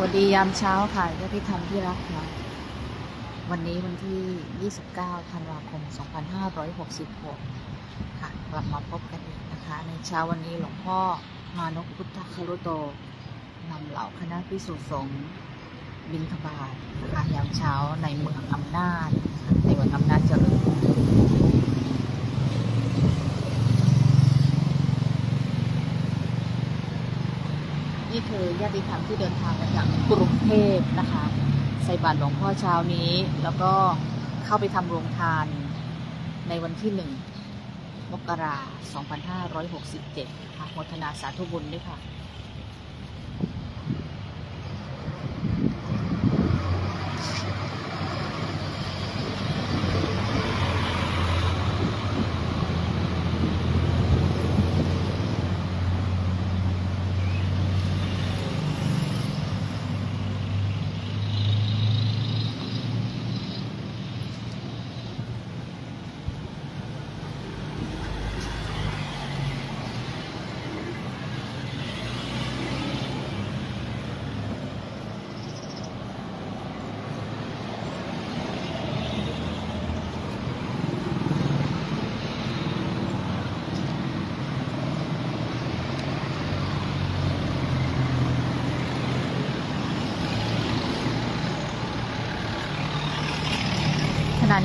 วัสดียามเช้าค่ะญาติธรรมที่รักค่ะ วันนี้วันที่ 29 ธันวาคม 2566 ค่ะ กลับมาพบกันอีกนะคะ ในเช้าวันนี้หลวงพ่อมานพพุทธครุโตนำเหล่าคณะพิสุสงฆ์บินทบาทนะคะยามเช้าในเมืองอำนาจนะคะในเมืองอำนาจเจริญ นี่คือญาติธรรมที่เดินทางมาจากกรุงเทพนะคะ ใส่บาตรหลวงพ่อเช้านี้ แล้วก็เข้าไปทำโรงทานในวันที่หนึ่งมกราคม2567ค่ะโมทนาสาธุบุญด้วยค่ะ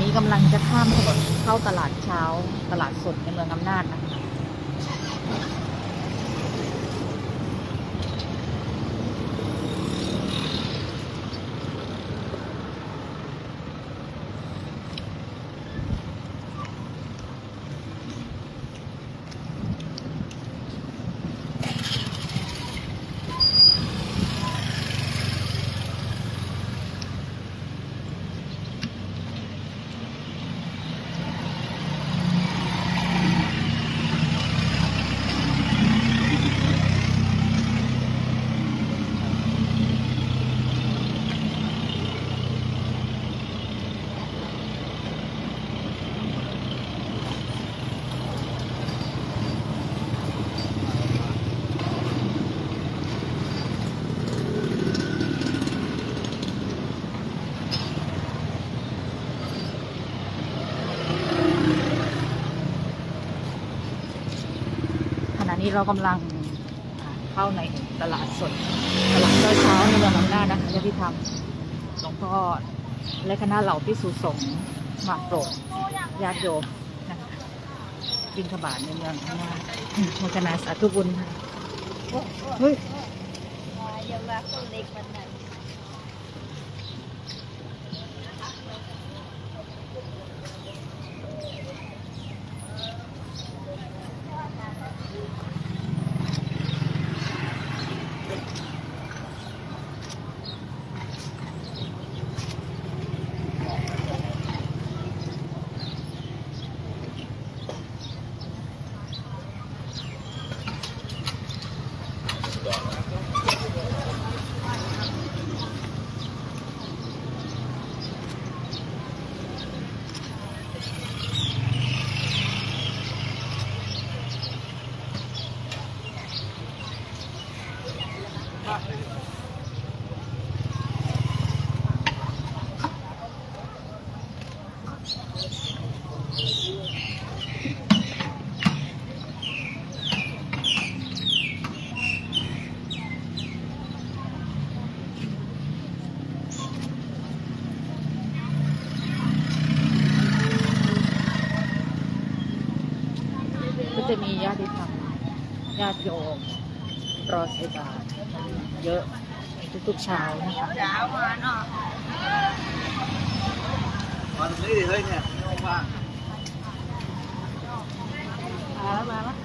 นี้กำลังจะข้ามถนนเข้าตลาดเช้า ตลาดสดในเมืองอำนาจนะคะ เรากำลังอ่าเข้าในตลาดสด ตลาดเช้าเช้าในเมืองอำนาจนะคะญาติธรรมหลวงพ่อและคณะเหล่าพิสุสงฆ์มาโปรดญาติโยมนะคะบินขบาทในเมืองอำนาจโมทนาสาธุบุญค่ะเฮ้ยอย่ามาคนเล็กมันนั่น โยมรอใส่บาตรเยอะทุกๆเช้านะคะวมาเนาะมาตรงนี้ดิเฮ้ยเนี่ยไม่ว่างมาแล้วมาแล้ว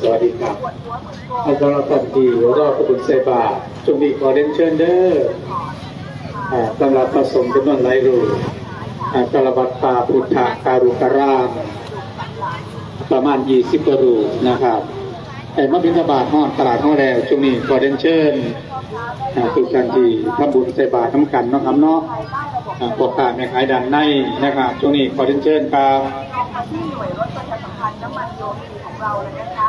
สวัสดีครับอาจารย์ตันทีรอบคุณเซบาจงมีขอเรียนเชิญเด้ออ่าตำรับผสมจำนวนหลายรู อ่าตลบัดปาพุทธาการุการามประมาณ 20กว่ารูนะครับไอ้มาบิณฑบาตห้องตลาดห้องแล้วช่วงนี้ขอเรียนเชิญอ่าทุกท่านที่ทำบุญใส่บาตรน้ำกันเนาะครับเนาะอ่าพวกค้าแม่ขายด้านในนะครับช่วงนี้ขอเรียนเชิญครับที่หน่วยรถประชาสัมพันธ์น้ำมันโยคีของเราเลยนะคะ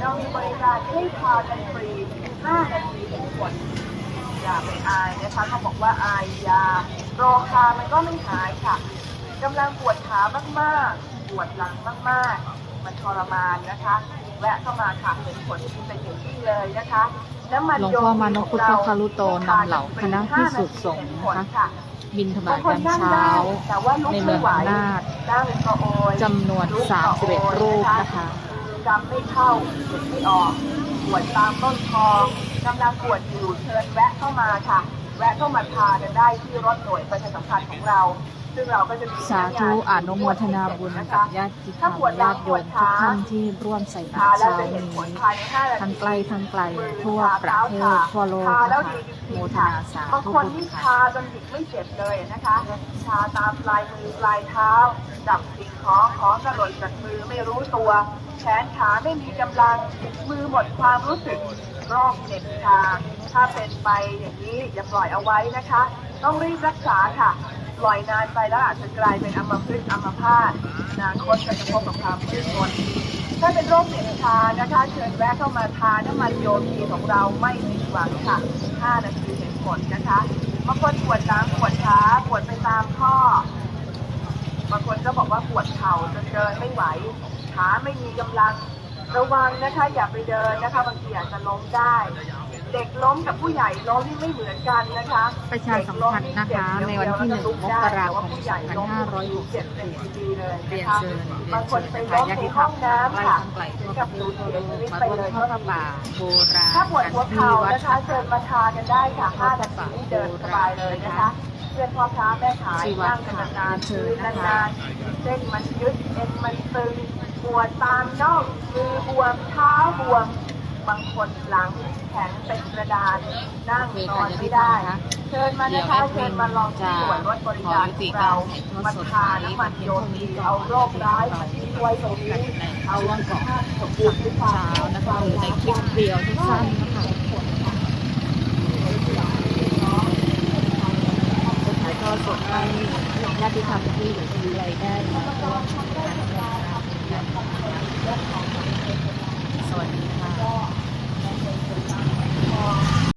เรามีบริการให้ทากันฟรี5นาทีทุกคน อย่าไปอายนะคะเขาบอกว่าอายยารอคามันก็ไม่หายค่ะกำลังปวดขามากๆ ปวดหลังมากๆ มันทรมานนะคะ แวะเข้ามาค่ะเห็นผลเป็นอย่างที่เลยนะคะน้ำมันหลวงโยพ่อคีมานพพุทธคารุโตนำเหล่าคณะพิสุทธิ์สงฆ์นะคะบินธบาตยามเช้าในเมืองอำนาจนั่งก็โอยจำนวนลุกก็โอย31รูปนะคะจำไม่เข้าคิดไม่ออกปวดตามต้นคอ กำลังปวดอยู่เชิญแวะเข้ามาค่ะ แวะเข้ามาทานกันได้ที่รถหน่วยประชาสัมพันธ์ของเรา ซึ่งเราก็จะมีสาธุอนุโมทนาบุญกับญาติธรรมญาติโยมทุกท่านที่ร่วมใส่บาทาตรแล้วเช้าจะเห็นนี้ผลภายใน5นาทั้งทีใกล้ทั้งไกลทั่วประเทศทั่วโลกทาแล้วนะคะดีจริโมงๆทค่ะนาสาบางธุคนบุญที่ค่ะทาจนหยิบไม่เจ็บเลยนะคะชาตามปลายมือปลายเท้าจับสิ่งของของกระหล่นจากมือไม่รู้ตัว แขนขาไม่มีกำลังมือหมดความรู้สึก โรคเหน็บชาถ้าเป็นไปอย่างนี้อย่าปล่อยเอาไว้นะคะ ต้องรีบรักษาค่ะ ปล่อยนานไปแล้วอาจจะกลายเป็นอัมพฤกษ์อัมพาตนาคตจะพบกับความมืดมนถ้าเป็นโรคเหน็บชานะคะ เชิญแวะเข้ามาทานน้ำมันโยคีของเราไม่ผิดหวังค่ะ 5 นาทีเห็นผลนะคะบางคนปวดหลังปวดขาปวดไปตามข้อบางคนก็บอกว่าปวดเข่าจนเดินไม่ไหวขาไม่มีกำลัง ระวังนะคะอย่าไปเดินนะคะบางทีอาจจะล้มได้ เด็กล้มกับผู้ใหญ่ล้มนี่ไม่เหมือนกันนะคะประชาสัมพันธ์นะคะในวันที่หนึ่งมกราคม2564เจ็บเป็นดีเลยเรียนะนคะเชิญเรียบางนคนเชิญไปนะคะล้มญาในติธรห้รอมงไกลน้ำค่ะทั้งไกลถึทั่งวกับประเทสูศญทั่วเสียโลชีกวิตมาไปร่วมเลยพระป่าโบราณถ้าปวดหัวที่เข่าวัดนะคะเชิญมาทานกันได้ค่ะ5นาทีเดินสบายเลยนะคะเพื่อนพ่อค้าแม่ขายนั่งกันนานๆยืนนานๆเส้นมันยึดเอ็นมันตึง ปวดตามน่องมือบวมเท้าบวม บางคนหลังแข็งเป็นกระดานนั่งนอนไม่ได้ เชิญมานะคะเชิญมาลองที่หน่วยรถบริการของเรามาทานน้ำมันโยนีเอาโรคร้ายมาทิ้งไว้ตรงนี้เอาสุขภาพสมบูรณ์ด้วยความเช้านะคะหรือในคลิปเดียวสั้นๆนะคะสุดท้ายก็ส่งให้ญาติธรรมที่อยู่ที่ไรได้มาร่วมกัน สวัสดีค่ะ